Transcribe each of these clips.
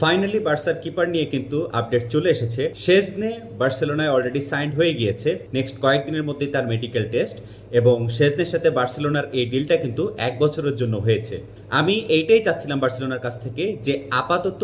Finally বার্সার keeper নিয়ে কিন্তু আপডেট চলে এসেছে। শেজনে বার্সেলোনায় অলরেডি সাইন্ড হয়ে গিয়েছে। নেক্সট কয়েকদিনের মধ্যেই তার মেডিকেল টেস্ট এবং শেজনের সাথে বার্সেলোনার এই ডিলটা কিন্তু এক বছরের জন্য হয়েছে। আমি এইটাই চাচ্ছিলাম বার্সেলোনার কাছ থেকে যে আপাতত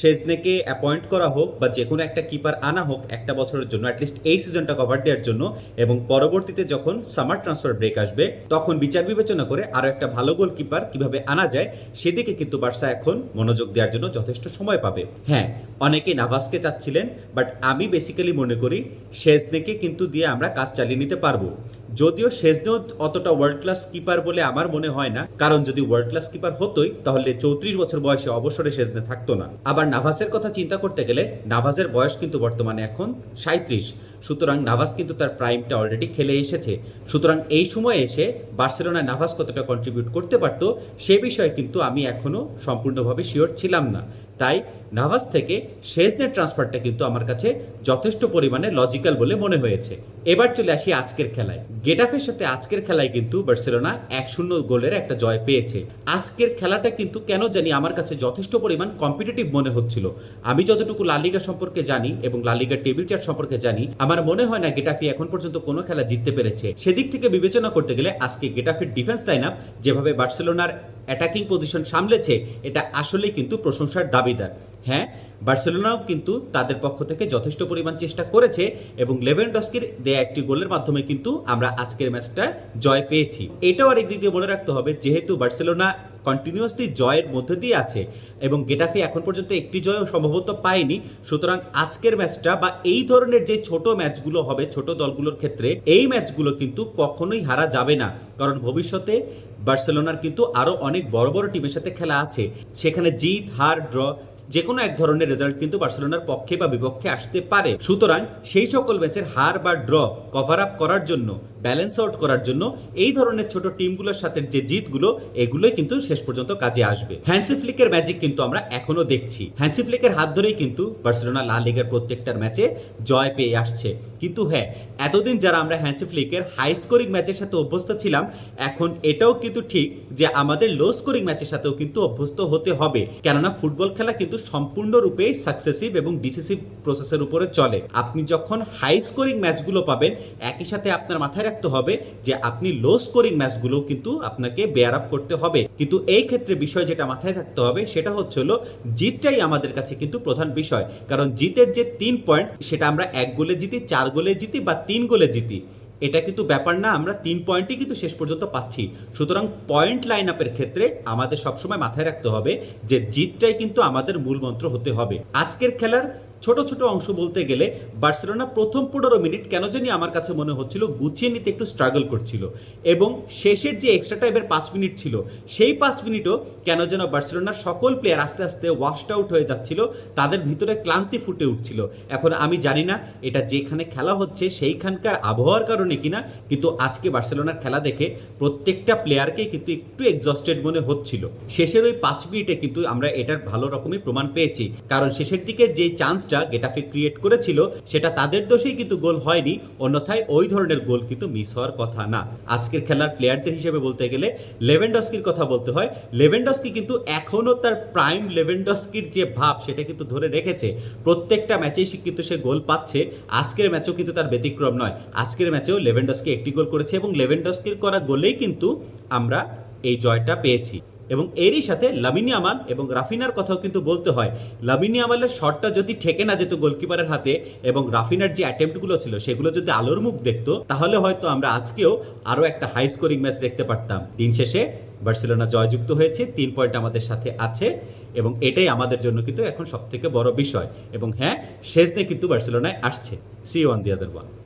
শেজনেকে অ্যাপয়েন্ট করা হোক বা যে কোনো একটা কিপার আনা হোক একটা বছরের জন্য অ্যাটলিস্ট এই সিজনটা কভার দেওয়ার জন্য এবং পরবর্তীতে যখন সামার ট্রান্সফার ব্রেক আসবে, তখন বিচার বিবেচনা করে আরও একটা ভালো গোল কিপার কীভাবে আনা যায়, সেদিকে কিন্তু বার্সা এখন মনোযোগ দেওয়ার জন্য যথেষ্ট সময় পাবে। হ্যাঁ অনেকে নাভাসকে চাচ্ছিলেন বাট আমি বেসিক্যালি মনে করি শেজনেকে কিন্তু দিয়ে আমরা কাজ চালিয়ে নিতে পারব। যদিও শেজনেও অতটা ওয়ার্ল্ড ক্লাস কিপার বলে আমার মনে হয় না। কারণ যদি ওয়ার্ল্ড ক্লাস কিপার হতোই, তাহলে চৌত্রিশ বছর বয়সে অবসরে শেজনে থাকতো না। আবার নাভাসের কথা চিন্তা করতে গেলে, নাভাসের বয়স কিন্তু বর্তমানে এখন সাঁত্রিশ সুতরাং নাভাস কিন্তু তার প্রাইমটা অলরেডি খেলে এসেছে। সুতরাং এই সময়ে এসে বার্সেলোনায় নাভাস কতটা কন্ট্রিবিউট করতে পারতো, সে বিষয়ে কিন্তু আমি এখনও সম্পূর্ণভাবে শিওর ছিলাম না। তাই নাভাস থেকে শেজনের ট্রান্সফারটা কিন্তু আমার কাছে যথেষ্ট পরিমাণে লজিক্যাল বলে মনে হয়েছে। এবার চলে আসি আজকের খেলায়। গেটাফের সাথে আজকের খেলায় কিন্তু বার্সেলোনা এক শূন্য গোলের একটা জয় পেয়েছে। আজকের খেলাটা কিন্তু কেন জানি আমার কাছে যথেষ্ট পরিমাণ কম্পিটিটিভ মনে হচ্ছিল। আমি যতটুকু লালিগা সম্পর্কে জানি এবং লালিগার টেবিল চার্ট সম্পর্কে জানি, আমার মনে হয় না গেটাফি এখন পর্যন্ত কোনো খেলা জিততে পেরেছে। সেদিক থেকে বিবেচনা করতে গেলে আজকে গেটাফির ডিফেন্স লাইন আপ যেভাবে বার্সেলোনার অ্যাটাকিং পজিশন সামলেছে, এটা আসলেই কিন্তু প্রশংসার দাবিদার। হ্যাঁ বার্সেলোনাও কিন্তু তাদের পক্ষ থেকে যথেষ্ট পরিমাণ চেষ্টা করেছে এবং লেভেনডস্কির দেয়া একটি গোলের মাধ্যমে কিন্তু আমরা আজকের ম্যাচটা জয় পেয়েছি। এটাও আরেক দিক দিয়ে মনে রাখতে হবে, যেহেতু বার্সেলোনা কন্টিনিউয়াসলি জয়ের মধ্যে দিয়ে আছে এবং গেটাফি এখন পর্যন্ত একটি জয়ও সম্ভবত পায়নি। সুতরাং আজকের ম্যাচটা বা এই ধরনের যে ছোট ম্যাচগুলো হবে, ছোট দলগুলোর ক্ষেত্রে এই ম্যাচগুলো কিন্তু কখনোই হারা যাবে না। কারণ ভবিষ্যতে বার্সেলোনার কিন্তু আরও অনেক বড় বড় টিমের সাথে খেলা আছে। সেখানে জিত, হার, ড্র যে কোনো এক ধরনের রেজাল্ট কিন্তু বার্সেলোনার পক্ষে বা বিপক্ষে আসতে পারে। সুতরাং সেই সকল ম্যাচের হার বা ড্র কভার আপ করার জন্য ব্যালেন্স আউট করার জন্য এই ধরনের ছোট টিমগুলোর সাথে যে জিতগুলো, এগুলোই কিন্তু শেষ পর্যন্ত কাজে আসবে। হ্যান্সি ফ্লিকের ম্যাজিক কিন্তু আমরা এখনও দেখছি। হ্যান্সি ফ্লিকের হাত ধরেই কিন্তু বার্সেলোনা লা লিগের প্রত্যেকটার ম্যাচে জয় পেয়ে আসছে। কিন্তু হ্যাঁ এতদিন যারা আমরা হ্যান্সি ফ্লিকের হাই স্কোরিং ম্যাচের সাথে অভ্যস্ত ছিলাম, এখন এটাও কিন্তু ঠিক যে আমাদের লো স্কোরিং ম্যাচের সাথেও কিন্তু অভ্যস্ত হতে হবে। কেননা ফুটবল খেলা কিন্তু সম্পূর্ণরূপে সাকসেসিভ এবং ডিসিসিভ প্রসেসের উপরে চলে। আপনি যখন হাই স্কোরিং ম্যাচগুলো পাবেন, একই সাথে আপনার মাথায় রাখতে হবে যে আপনি লো স্কোরিং ম্যাচগুলো কিন্তু আপনাকে বেয়ার আপ করতে হবে। কিন্তু এই ক্ষেত্রে বিষয় যেটা মাথায় থাকতে হবে, সেটা হচ্ছে হলো জিতটাই আমাদের কাছে কিন্তু প্রধান বিষয়। কারণ জিতের যে তিন পয়েন্ট সেটা আমরা এক গোলে জিতি, চার গোলে জিতি বা তিন গোলে জিতি, এটা কিন্তু ব্যাপার না। আমরা তিন পয়েন্টই কিন্তু শেষ পর্যন্ত পাচ্ছি। সুতরাং পয়েন্ট লাইন আপের ক্ষেত্রে আমাদের সবসময় মাথায় রাখতে হবে যে জিতটাই কিন্তু আমাদের মূল মন্ত্র হতে হবে। আজকের খেলার ছোট ছোট অংশ বলতে গেলে বার্সেলোনা প্রথম পনেরো মিনিট কেন জানি আমার কাছে মনে হচ্ছিল গুছিয়ে নিতে একটু স্ট্রাগল করছিল। এবং শেষের যে এক্সট্রা টাইমের পাঁচ মিনিট ছিল, সেই পাঁচ মিনিটও কেন যেন বার্সেলোনার সকল প্লেয়ার আস্তে আস্তে ওয়াশড আউট হয়ে যাচ্ছিল, তাদের ভিতরে ক্লান্তি ফুটে উঠছিল। এখন আমি জানি না এটা যেখানে খেলা হচ্ছে সেইখানকার আবহাওয়ার কারণে কিনা, কিন্তু আজকে বার্সেলোনার খেলা দেখে প্রত্যেকটা প্লেয়ারকে কিন্তু একটু এক্সস্টেড মনে হচ্ছিল। শেষের ওই পাঁচ মিনিটে কিন্তু আমরা এটার ভালো রকমই প্রমাণ পেয়েছি। কারণ শেষের দিকে যে চান্সটা গেটাফে ক্রিয়েট করেছিল, সেটা তাদের দোষেই কিন্তু গোল হয়নি, অন্যথায় ওই ধরনের গোল কিন্তু মিস হওয়ার কথা না। আজকের খেলার প্লেয়ারদের হিসেবে বলতে গেলে লেভেন্ডস্কির কথা বলতে হয়। লেভেন্ডস্কি কিন্তু এখনও তার প্রাইম লেভেন্ডস্কির যে ভাব, সেটা কিন্তু ধরে রেখেছে। প্রত্যেকটা ম্যাচেই কিন্তু সে গোল পাচ্ছে। আজকের ম্যাচেও কিন্তু তার ব্যতিক্রম নয়। আজকের ম্যাচেও লেভেন্ডস্কি একটি গোল করেছে এবং লেভেন্ডস্কির করা গোলেই কিন্তু আমরা এই জয়টা পেয়েছি। এবং এরই সাথে লামিনী আমাল এবং রাফিনার কথাও কিন্তু বলতে হয়। লামিনী আমালের শটটা যদি ঠেকে না যেত গোলকিপারের হাতে এবং রাফিনার যে অ্যাটেম্পটগুলো ছিল সেগুলো যদি আলোর মুখ দেখতো, তাহলে হয়তো আমরা আজকেও আরও একটা হাই স্কোরিং ম্যাচ দেখতে পারতাম। দিন শেষে বার্সেলোনা জয়যুক্ত হয়েছে, তিন পয়েন্ট আমাদের সাথে আছে এবং এটাই আমাদের জন্য কিন্তু এখন সবথেকে বড় বিষয়। এবং হ্যাঁ শেষনে কিন্তু বার্সেলোনায় আসছে। See one the other one